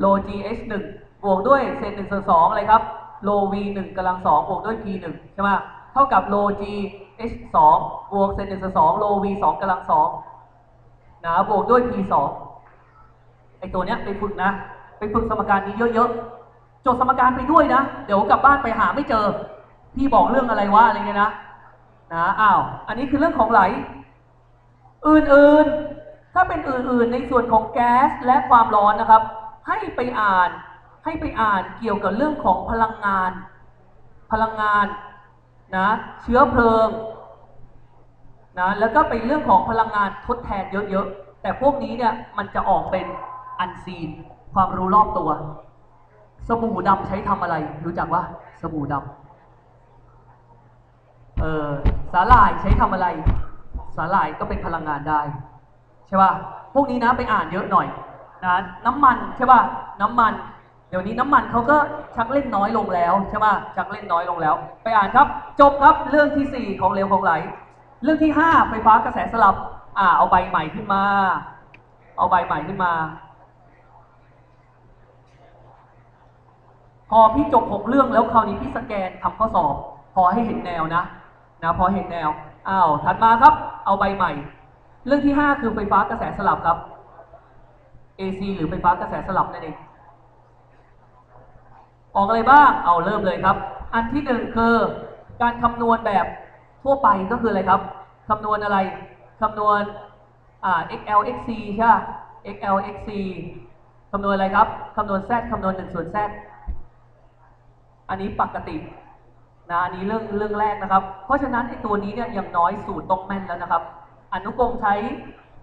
โล g h 1บวกด้วยเศษ1ส่วน2อะไรครับโล v 1กำลัง2บวกด้วย p 1ใช่ไหมเท่ากับโล g h 2บวกเศษ1ส่วน2โล v 2กำลัง2นะบวกด้วย p 2ไอตัวเนี้ยไปฝึกนะ ไปฝึกสมการนี้เยอะๆโจดสมการไปด้วยนะ เดี๋ยวกลับบ้านไปหาไม่เจอ พี่บอกเรื่องอะไรวะอะไรเงี้ยนะนะอ้าวอันนี้คือเรื่องของไหล อื่นๆ ถ้าเป็นอื่นๆ ในส่วนของแก๊สและความร้อนนะครับ ให้ไปอ่านให้ไปอ่านเกี่ยวกับเรื่องของพลังงาน พลังงานนะเชื้อเพลิงนะแล้วก็เป็นเรื่องของพลังงานทดแทนเยอะๆ แต่พวกนี้เนี่ยมันจะออกเป็นอันซีนความรู้รอบตัว สบู่ดำใช้ทำอะไร รู้จักว่าสบู่ดำเออสาหร่ายใช้ทำอะไร สาหร่ายก็เป็นพลังงานได้ ใช่ป่ะพวกนี้นะไปอ่านเยอะหน่อย นะน้ำมันใช่ป่ะน้ำมัน เดี๋ยวนี้น้ำมันเขาก็ชักเล่นน้อยลงแล้วใช่ป่ะชักเล่นน้อยลงแล้ว ไปอ่านครับ จบครับเรื่องที่สี่ของเหลวของไหล เรื่องที่ห้าไฟฟ้ากระแสสลับ อ่า เอาใบใหม่ขึ้นมา เอาใบใหม่ขึ้นมา พอพี่จบหกเรื่องแล้วคราวนี้พี่สแกนทำข้อสอบ พอให้เห็นแนวนะนะพอเห็นแนวอ้าวถัดมาครับ เอาใบใหม่ เรื่องที่ 5 คือไฟฟ้ากระแสสลับครับ AC หรือไฟฟ้ากระแสสลับนั่นเอง ออกอะไรบ้าง เอาเริ่มเลยครับ อันที่หนึ่งคือการคำนวณแบบทั่วไปก็คืออะไรครับ คำนวณอะไร คำนวณอ่า XL XC ใช่ไหม XL XC คำนวณอะไรครับ คำนวณ Z คำนวณ1ส่วน Z อันนี้ปกตินะอันนี้เรื่องเรื่องแรกนะครับ เพราะฉะนั้นไอ้ตัวนี้เนี่ยอย่างน้อยสูตรต้องแม่นแล้วนะครับ อนุกรมใช้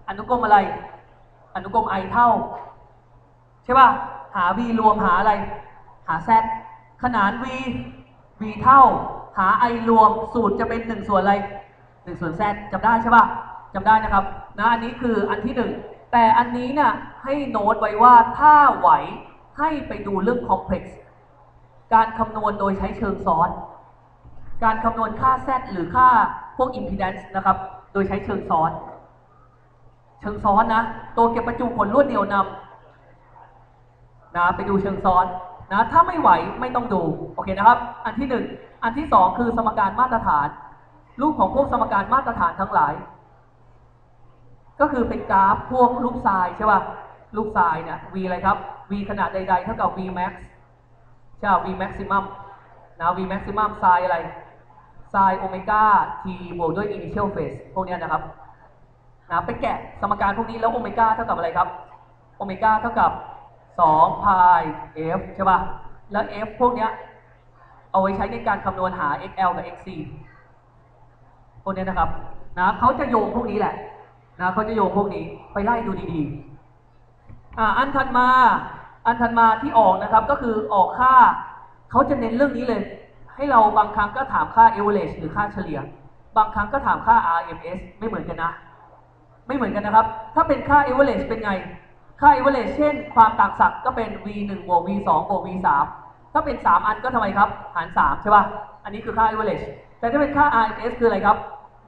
อนุกรมอะไร อนุกรม i เท่า ใช่ป่ะ หา v รวมหาอะไร หา z ขนาน v v เท่า หา i รวมสูตรจะเป็น 1 ส่วนอะไร 1 ส่วน z จำได้ใช่ป่ะจำได้นะครับนะอันนี้คืออันที่ 1 แต่อันนี้เนี่ยให้โน้ตไว้ว่าถ้าไหวให้ไปดูเรื่อง complex การคำนวณโดยใช้เชิงซ้อน การคำนวณค่า z หรือค่าพวก impedance นะครับ โดยใช้เชิงซ้อน เชิงซ้อนนะ ตัวเก็บประจุผลรวดเดียวนำนะไปดูเชิงซ้อนนะถ้าไม่ไหวไม่ต้องดูโอเคนะครับ อันที่หนึ่งอันที่สองคือสมการมาตรฐาน รูปของพวกสมการมาตรฐานทั้งหลาย ก็คือเป็นกราฟพวกลูกทรายใช่ป่ะลูกทรายเนี่ย v อะไรครับ v ขนาดใดๆเท่ากับ v max ใช่ v maximum นะ v maximum ไซน์อะไรไซน์โอเมก้า t บวกด้วย initial phase พวกเนี้ยนะครับ นะไปแกะสมการพวกนี้แล้วโอเมก้าเท่ากับอะไรครับโอเมก้าเท่ากับ2 pi f ใช่ป่ะ แล้ว f พวกเนี้ยเอาไว้ใช้ในการคำนวณหา xl กับ xc พวกเนี้ยนะครับนะเขาจะโยงพวกนี้แหละนะเขาจะโยงพวกนี้ไปไล่ดูดีๆอ่าอันถัดมาอันถัดมาที่ออกนะครับก็คือออกค่าเขาจะเน้นเรื่องนี้เลย ให้เราบางครั้งก็ถามค่า average หรือค่าเฉลี่ย บางครั้งก็ถามค่า RMS ไม่เหมือนกันนะ ไม่เหมือนกันนะครับ ถ้าเป็นค่า average เป็นไง ค่า average เช่น ความต่างศักย์ก็เป็น v 1บวก v 2บวก v 3ถ้าเป็น 3 อันก็ทำไมครับ หาร 3 ใช่ป่ะ อันนี้คือค่า average แต่ถ้าเป็นค่า RMS คืออะไรครับ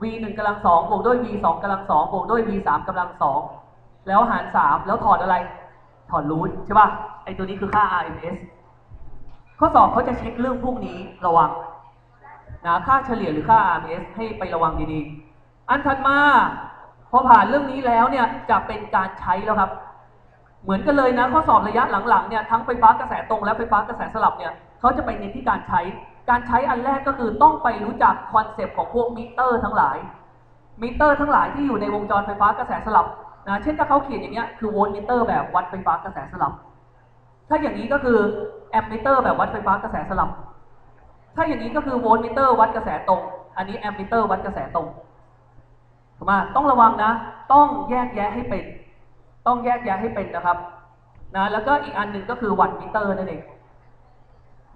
v 1กำลัง2บวกด้วย v 2กำลัง2บวกด้วย v 3กำลัง2แล้วหาร 3 แล้วถอดอะไร ถอดรูทใช่ป่ะ ไอตัวนี้คือค่า RMS ข้อสอบเขาจะเช็คเรื่องพวกนี้ระวังนะค่าเฉลี่ยหรือค่า RMS ให้ไประวังดีๆ อันถัดมา พอผ่านเรื่องนี้แล้วเนี่ยจะเป็นการใช้แล้วครับ เหมือนกันเลยนะข้อสอบระยะหลังๆเนี่ยทั้งไฟฟ้ากระแสตรงและไฟฟ้ากระแสสลับเนี่ยเขาจะไปเน้นที่การใช้ การใช้อันแรกก็คือต้องไปรู้จักคอนเซปต์ของพวกมิเตอร์ทั้งหลาย มิเตอร์ทั้งหลายที่อยู่ในวงจรไฟฟ้ากระแสสลับนะเช่นถ้าเขาเขียนอย่างเงี้ยคือโวลต์มิเตอร์แบบวัดไฟฟ้ากระแสสลับ ถ้าอย่างนี้ก็คือแอมมิเตอร์แบบวัดไฟฟ้ากระแสสลับ ถ้าอย่างนี้ก็คือโวลต์มิเตอร์วัดกระแสตรง อันนี้แอมมิเตอร์วัดกระแสตรง ถูกไหมต้องระวังนะ ต้องแยกแยะให้เป็น ต้องแยกแยะให้เป็นนะครับนะแล้วก็อีกอันหนึ่งก็คือวัตมิเตอร์นั่นเอง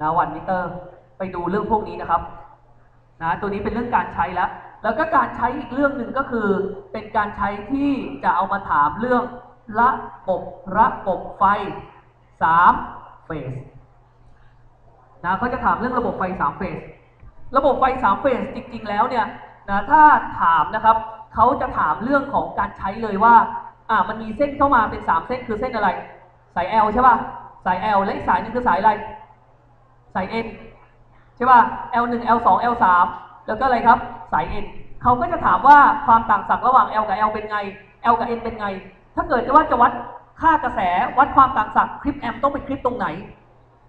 นะวัตมิเตอร์ ไปดูเรื่องพวกนี้นะครับนะตัวนี้เป็นเรื่องการใช้แล้ว แล้วก็การใช้อีกเรื่องหนึ่งก็คือ เป็นการใช้ที่จะเอามาถามเรื่องระบบระบบไฟ3เฟสนะเขาจะถามเรื่องระบบไฟ3เฟส ระบบไฟ3เฟสจริงๆแล้วเนี่ยนะถ้าถามนะครับ เขาจะถามเรื่องของการใช้เลยว่า อ่ามันมีเส้นเข้ามาเป็น3เส้นคือเส้นอะไร สาย L ใช่ป่ะ สาย L และอีกสายหนึงคือสายอะไร สาย N ใช่ป่ะ L1 L2 L3 แล้วก็อะไรครับ สาย N เขาก็จะถามว่าความต่างศักย์ระหว่าง L กับ L เป็นไง L กับ N เป็นไง ถ้าเกิดจะว่าจะวัดค่ากระแสวัดความต่างศักย์คลิปแอมต้องเป็นคลิปตรงไหน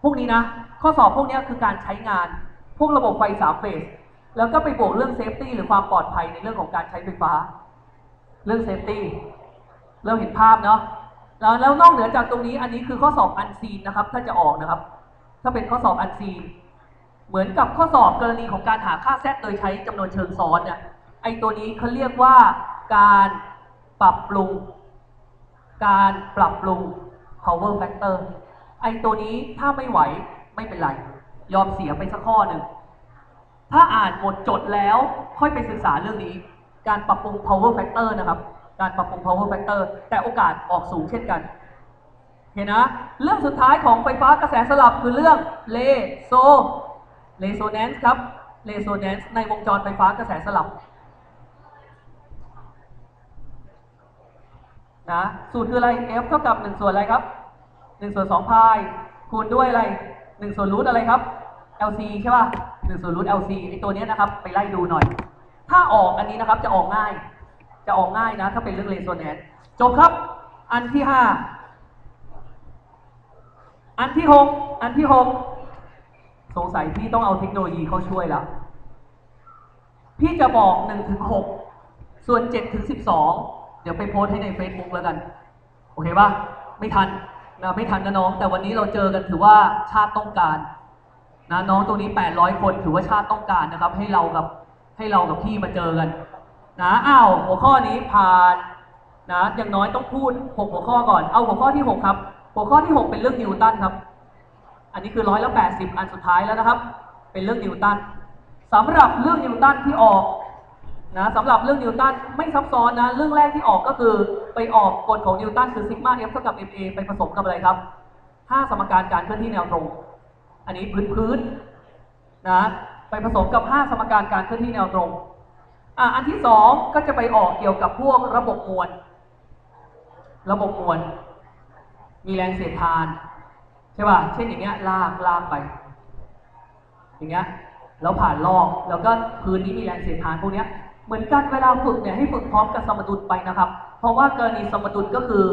พวกนี้นะ ข้อสอบพวกนี้คือการใช้งาน พวกระบบไฟสามเฟส แล้วก็ไปบวกเรื่องเซฟตี้หรือความปลอดภัยในเรื่องของการใช้ไฟฟ้า เรื่องเซฟตี้เริ่มเห็นภาพเนาะแล้วแล้วนอกเหนือจากตรงนี้อันนี้คือข้อสอบอันซีนนะครับ ถ้าจะออกนะครับ ถ้าเป็นข้อสอบอันซีน เหมือนกับข้อสอบกรณีของการหาค่าแซดโดยใช้จำนวนเชิงซ้อนเนี่ยไอตัวนี้เขาเรียกว่าการปรับปรุง การปรับปรุง power factor ไอตัวนี้ถ้าไม่ไหวไม่เป็นไร ยอมเสียไปสักข้อหนึ่ง ถ้าอ่านหมดจดแล้วค่อยไปศึกษาเรื่องนี้ การปรับปรุง power factor นะครับ การปรับปรุง power factor แต่โอกาสออกสูงเช่นกัน เห็นนะ เรื่องสุดท้ายของไฟฟ้ากระแสสลับคือเรื่องเลโซเลโซแนนซ์ครับเลโซแนนซ์ในวงจรไฟฟ้ากระแสสลับนะสูตรคืออะไร F เท่ากับ 1 ส่วนอะไรครับ 1 ส่วน2พายคูณด้วยอะไร 1 ส่วนรูทอะไรครับ LC ใช่ป่ะ 1ส่วนรูท LC ไอตัวนี้นะครับ ไปไล่ดูหน่อย ถ้าออกอันนี้นะครับจะออกง่าย จะออกง่ายนะ ถ้าเป็นเรื่องเลโซแนนจบครับ อันที่5อันที่6อันที่6สงสัยพี่ต้องเอาเทคโนโลยีเข้าช่วยแล้ว พี่จะบอก1ถึง6ส่วน7ถึง12เดี๋ยวไปโพสต์ให้ใน Facebook แล้วกัน โอเคปะไม่ทันนะไม่ทันนะน้อง แต่วันนี้เราเจอกันถือว่าชาติต้องการ นะน้องตรงนี้ 800 คนถือว่าชาติต้องการนะครับ ให้เรากับให้เรากับพี่มาเจอกันนะอ้าวหัวข้อนี้ผ่านนะอย่างน้อยต้องพูด 6 หัวข้อก่อน เอาหัวข้อที่ 6 ครับ หัวข้อที่ 6 เป็นเรื่องนิวตันครับ อันนี้คือร้อยละ80อันสุดท้ายแล้วนะครับ เป็นเรื่องนิวตันสำหรับเรื่องนิวตันที่ออกนะสำหรับเรื่องนิวตันไม่ซับซ้อนนะ เรื่องแรกที่ออกก็คือไปออกกฎของนิวตันคือซิกมาเอฟเท่ากับ ma ไปผสมกับอะไรครับห้าสมการการเคลื่อนที่แนวตรง อันนี้พื้นพื้นๆนะไปผสมกับ 5 สมการการเคลื่อนที่แนวตรงอะอันที่ 2 ก็จะไปออกเกี่ยวกับพวกระบบมวล ระบบมวล มีแรงเสียดทานใช่ป่ะเช่นอย่างเงี้ยลากลากไป อย่างเงี้ยแล้วผ่านลอกแล้วก็พื้นนี้มีแรงเสียดทานพวกเนี้ยเหมือนกันเวลาฝึกเนี่ยให้ฝึกพร้อมกับสมดุลไปนะครับ เพราะว่ากรณีสมดุลก็คือ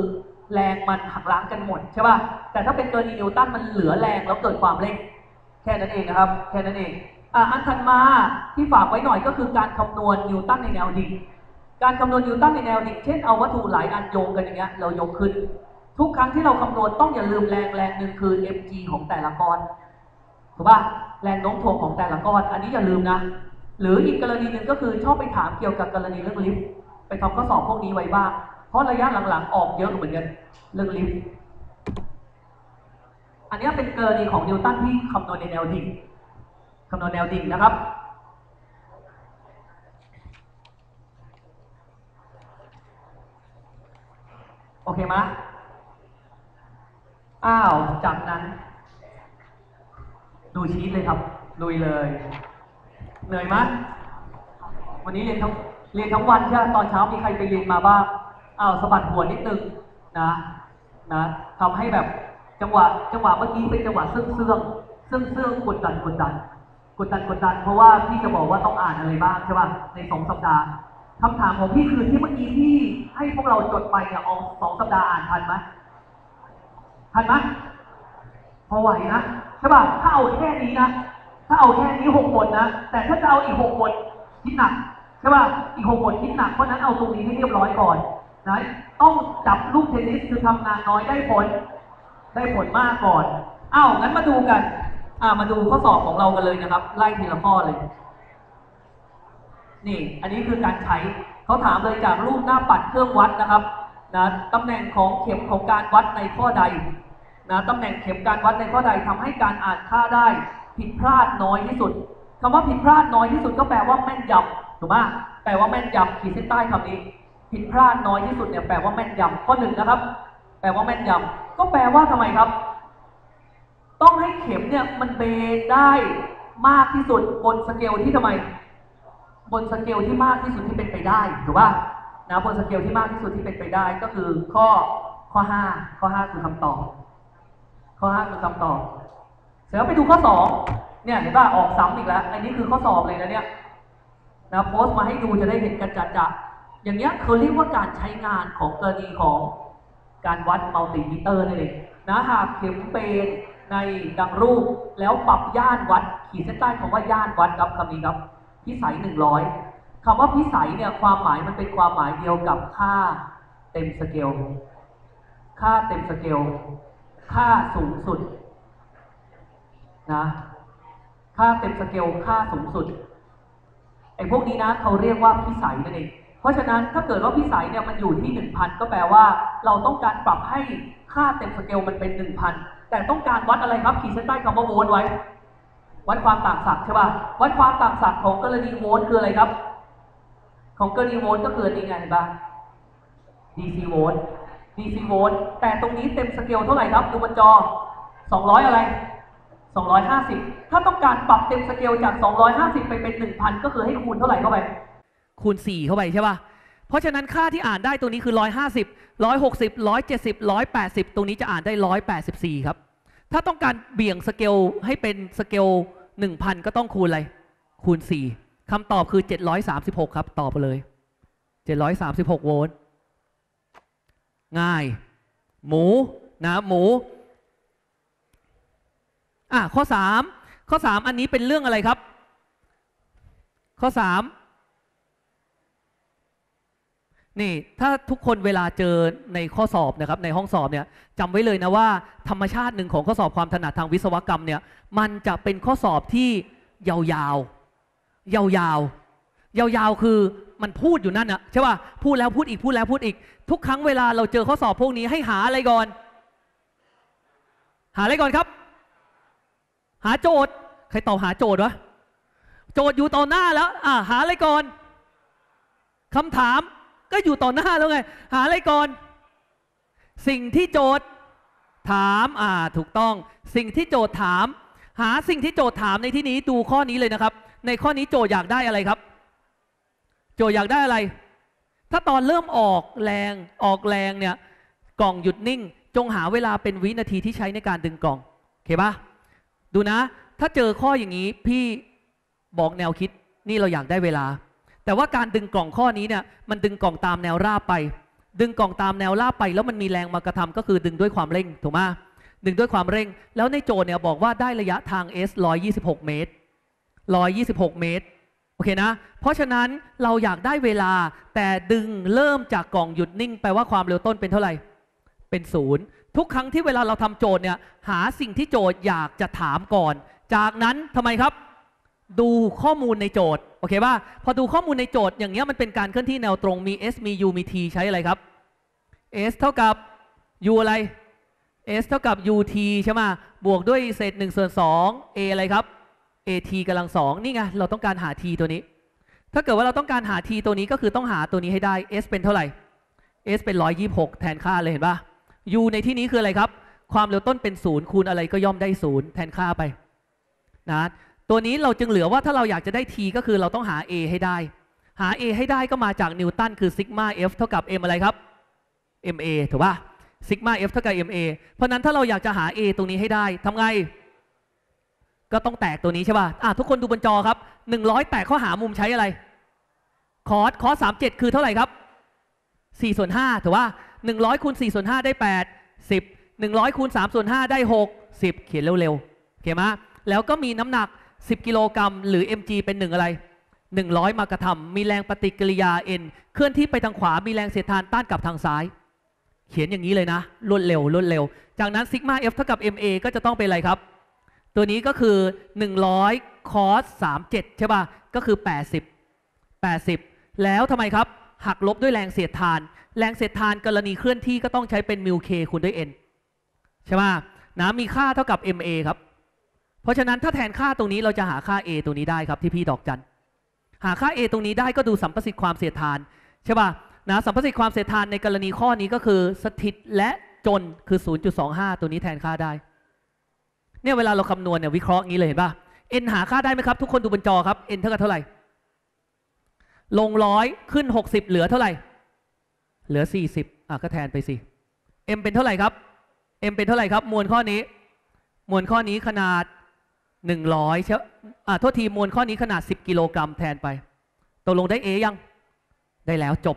แรงมันหักล้างกันหมดใช่ป่ะแต่ถ้าเป็นกรณีนิวตันมันเหลือแรงแล้วเกิดความเร่งแค่นั้นเองนะครับ แค่นั้นเองอะอันถัดมาที่ฝากไว้หน่อยก็คือการคำนวณนิวตันในแนวดิ่งการคำนวณนิวตันในแนวดิ่งเช่นเอาวัตถุหลายอันโยงกันอย่างเงี้ยเรายกขึ้น ทุกครั้งที่เราคำนวณต้องอย่าลืมแรงแรงหนึ่งคือ mg ของแต่ละก้อนถูกป่ะแรงโน้มถ่วงของแต่ละก้อน อันนี้อย่าลืมนะ หรืออีกกรณีหนึ่งก็คือชอบไปถามเกี่ยวกับกรณีเรื่องลิฟต์ไปทำข้อสอบพวกนี้ไว้บ้าง ราะระยะหลังๆ ออกเยอะเหมือนกันเรื่องลิฟต์อันนี้เป็นกรณีของนิวตันที่คำนวณในแนวดิ่งคำนวณแนวดิ่งนะครับ โอเคไหมอ้าว จากนั้น ดูชีตเลยครับลุยเลยเหนื่อยไหมวันนี้เรียนทั้งเรียนทั้งวันใช่ไหมตอนเช้ามีใครไปเรียนมาบ้าง เอาสะบัดหัวนิดนึงนะนะทำให้แบบจังหวะจังหวะเมื่อกี้เป็นจังหวะเสื่องเสื่องเสื่องเสื่องกดดันกดดันกดดันกดดัน เพราะว่าพี่จะบอกว่าต้องอ่านอะไรบ้างใช่ป่ะในสองสัปดาห์คำถามของพี่คือที่เมื่อกี้ที่ให้พวกเราจดไปเนี่ยเอาสองสัปดาห์อ่านทันไหมทันไหมพอไหวนะใช่ป่ะถ้าเอาแค่นี้นะถ้าเอาแค่นี้หกบทนะ แต่ถ้าจะเอาอีกหกบทคิดหนักใช่ป่ะอีกหกบทคิดหนักเพราะนั้นเอาตรงนี้ให้เรียบร้อยก่อน นะต้องจับลูกเทนนิสคือทำงานน้อยได้ผล ได้ผลมากก่อนอ้าวงั้นมาดูกัน อ่ามาดูข้อสอบของเรากันเลยนะครับ ไล่ทีละข้อเลย นี่ อันนี้คือการใช้เขาถามเลยจากรูปหน้าปัดเครื่องวัดนะครับนะตำแหน่งของเข็มของการวัดในข้อใดนะตำแหน่งเข็มการวัดในข้อใดทำให้การอ่านค่าได้ ผิดพลาดน้อยที่สุดคำว่าผิดพลาดน้อยที่สุดก็แปลว่าแม่นยำถูกไหมแปลว่าแม่นยำขีดเส้นใต้คำนี้ ผิดพลาดน้อยที่สุดเนี่ยแปลว่าแม่นยำข้อหนึ่งนะครับ แปลว่าแม่นยำก็แปลว่าทำไมครับ ต้องให้เข็มเนี่ยมันเบนได้มากที่สุดบนสเกลที่ทำไม บนสเกลที่มากที่สุดที่เป็นไปได้ถูกป่ะนะบนสเกลที่มากที่สุดที่เป็นไปได้ก็คือข้อข้อห้าข้อห้าคือคำตอบ ข้อห้าคือคำตอบเสร็จแล้วไปดูข้อสองเนี่ยเห็นป่ะออกซ้ำอีกแล้ว อันนี้คือข้อสอบเลยนะเนี่ยนะโพสต์มาให้ดูจะได้เห็นกันจัดๆ อย่างเงี้ยเขาเรียกว่าการใช้งานของกรณีของการวัดมัลติมิเตอร์นั่นเองนะหากเข็มเป็นในดังรูปแล้วปรับย่านวัดขีดเส้นใต้คำว่าย่านวัดครับคำนี้ครับ พิสัยหนึ่งร้อยคำว่าพิสัยเนี่ยความหมายมันเป็นความหมายเดียวกับค่าเต็มสเกล ค่าเต็มสเกล ค่าสูงสุดนะค่าเต็มสเกล ค่าสูงสุดไอ้พวกนี้นะเขาเรียกว่าพิสัยนั่นเอง ราะฉะนั้นถ้าเกิดว่าพิสัยเนี่ยมันอยู่ที่ 1,000 ก็แปลว่า เราต้องการปรับให้ค่าเต็มสเกลมันเป็น 1,000 แต่ต้องการวัดอะไรครับขีดเส้นใต้คำว่าโวลต์ไว้ วัดความต่างศักย์ใช่ป่ะวัดความต่างศักย์ของกรณีโวลต์คืออะไรครับ ของกรณีโวลต์ก็คือนี่ไงเห็นป่ะ DC โวลต์ DC โวลต์แต่ตรงนี้เต็มสเกลเท่าไหร่ครับดูบนจอ 200 อะไร 250 ถ้าต้องการปรับเต็มสเกลจาก 250 ไปเป็น 1,000 ก็คือให้คูณเท่าไหร่เข้าไป คูณ 4 เข้าไปใช่ป่ะ เพราะฉะนั้นค่าที่อ่านได้ตัวนี้คือ 150 160 170 180 ตรงนี้จะอ่านได้ 184 ครับ ถ้าต้องการเบี่ยงสเกลให้เป็นสเกล 1,000 ก็ต้องคูณอะไร คูณ 4คำตอบคือ 736 ครับ ตอบไปเลย 736 โวลต์ ง่าย หมูนะหมูอะข้อ 3 ข้อ 3 อันนี้เป็นเรื่องอะไรครับ ข้อ 3 นี่ถ้าทุกคนเวลาเจอในข้อสอบนะครับในห้องสอบเนี่ยจำไว้เลยนะว่าธรรมชาติหนึ่งของข้อสอบความถนัดทางวิศวกรรมเนี่ยมันจะเป็นข้อสอบที่ยาวๆยาวๆยาวๆคือมันพูดอยู่นั่นอะใช่ป่ะพูดแล้วพูดอีกพูดแล้วพูดอีก ทุกครั้งเวลาเราเจอข้อสอบพวกนี้ให้หาอะไรก่อน หาอะไรก่อนครับ หาโจทย์ใครตอบหาโจทย์วะโจทย์อยู่ต่อหน้าแล้วอ่าหาอะไรก่อนคำถาม ก็อยู่ต่อหน้าแล้วไง หาอะไรก่อน สิ่งที่โจทย์ถามอ่าถูกต้อง สิ่งที่โจทย์ถาม หาสิ่งที่โจทย์ถามในที่นี้ดูข้อนี้เลยนะครับ ในข้อนี้โจทย์อยากได้อะไรครับ โจทย์อยากได้อะไร ถ้าตอนเริ่มออกแรงออกแรงเนี่ยกล่องหยุดนิ่ง จงหาเวลาเป็นวินาทีที่ใช้ในการดึงกล่องโอเคปะดูนะ ถ้าเจอข้ออย่างนี้พี่บอกแนวคิดนี่เราอยากได้เวลา แต่ว่าการดึงกล่องข้อนี้เนี่ยมันดึงกล่องตามแนวราบไป ดึงกล่องตามแนวราบไป แล้วมันมีแรงมากระทำก็คือดึงด้วยความเร่งถูกไหมดึงด้วยความเร่ง แล้วในโจทย์เนี่ยบอกว่าได้ระยะทาง s 126 เมตร 126 เมตรโอเคนะ เพราะฉะนั้นเราอยากได้เวลาแต่ดึงเริ่มจากกล่องหยุดนิ่งแปลว่าความเร็วต้นเป็นเท่าไหร่ เป็นศูนย์ทุกครั้งที่เวลาเราทำโจทย์เนี่ยหาสิ่งที่โจทย์อยากจะถามก่อน จากนั้นทำไมครับ ดูข้อมูลในโจทย์โอเคป่ะพอดูข้อมูลในโจทย์อย่างเงี้ยมันเป็นการเคลื่อนที่แนวตรงมี s มี u มี t ใช้อะไรครับ s เท่ากับ u อะไร s เท่ากับ ut ใช่ไหมบวกด้วยเศษ1ส่วน2 a อะไรครับ at กำลังสองนี่ไงเราต้องการหา t ตัวนี้ ถ้าเกิดว่าเราต้องการหา t ตัวนี้ก็คือต้องหาตัวนี้ให้ได้ s เป็นเท่าไหร่ s เป็น 126 แทนค่าเลยเห็นป่ะ u ในที่นี้คืออะไรครับ ความเร็วต้นเป็นศูนย์คูณอะไรก็ย่อมได้ศูนย์แทนค่าไปนะ ตัวนี้เราจึงเหลือว่าถ้าเราอยากจะได้ t ก็คือเราต้องหา a ให้ได้ หา a ให้ได้ก็มาจากนิวตันคือซิกมา f เท่ากับ m อะไรครับ ma ถูกป่ะซิกมา f เท่ากับ ma เพราะนั้นถ้าเราอยากจะหา a ตรงนี้ให้ได้ทำไง ก็ต้องแตกตัวนี้ใช่ป่ะอะทุกคนดูบนจอครับ 100 แตกข้อหามุมใช้อะไร คอสคอส37คือเท่าไหร่ครับ4ส่วน5ถูกป่ะ100คูณ4ส่วน5ได้ 8 10 100คูณ3ส่วน5ได้ 6 10 เขียนเร็วๆโอเคไหมแล้วก็มีน้ำหนัก 10 กิโลกรัม หรือ mg เป็นหนึ่งอะไร 100 มากระทำมีแรงปฏิกิริยา n เคลื่อนที่ไปทางขวามีแรงเสียดทานต้านกลับทางซ้าย เขียนอย่างนี้เลยนะ รวดเร็วรวดเร็ว จากนั้นซิกมา f เท่ากับ ma ก็จะต้องเป็นอะไรครับ ตัวนี้ก็คือ 100 cos 37 ใช่ป่ะ ก็คือ 80 80 แล้วทำไมครับ หักลบด้วยแรงเสียดทาน แรงเสียดทานกรณีเคลื่อนที่ก็ต้องใช้เป็นมิวเคคูณด้วย n ใช่ป่ะนะมีค่าเท่ากับ ma ครับ เพราะฉะนั้นถ้าแทนค่าตรงนี้เราจะหาค่า a ตรงนี้ได้ครับที่พี่ดอกจัน หาค่า a ตรงนี้ได้ก็ดูสัมประสิทธิ์ความเสียดทานใช่ป่ะนะสัมประสิทธิ์ความเสียดทานในกรณีข้อนี้ก็คือสถิตและจนคือ 0.25 ตัวนี้แทนค่าได้ เนี่ยเวลาเราคำนวณเนี่ยวิเคราะห์งี้เลยเห็นป่ะ n หาค่าได้ไหมครับ ทุกคนดูบนจอครับ n เท่ากับเท่าไหร่ ลงร้อยขึ้น 60 เหลือเท่าไหร่ เหลือ 40อะก็แทนไปสิ m เป็นเท่าไหร่ครับ m เป็นเท่าไหร่ครับ มวลข้อนี้ มวลข้อนี้ขนาด 100ใช่อ่าโทษทีมวลข้อนี้ขนาด10กิโลกรัมแทนไปตกลงได้เอยัง ได้แล้วจบ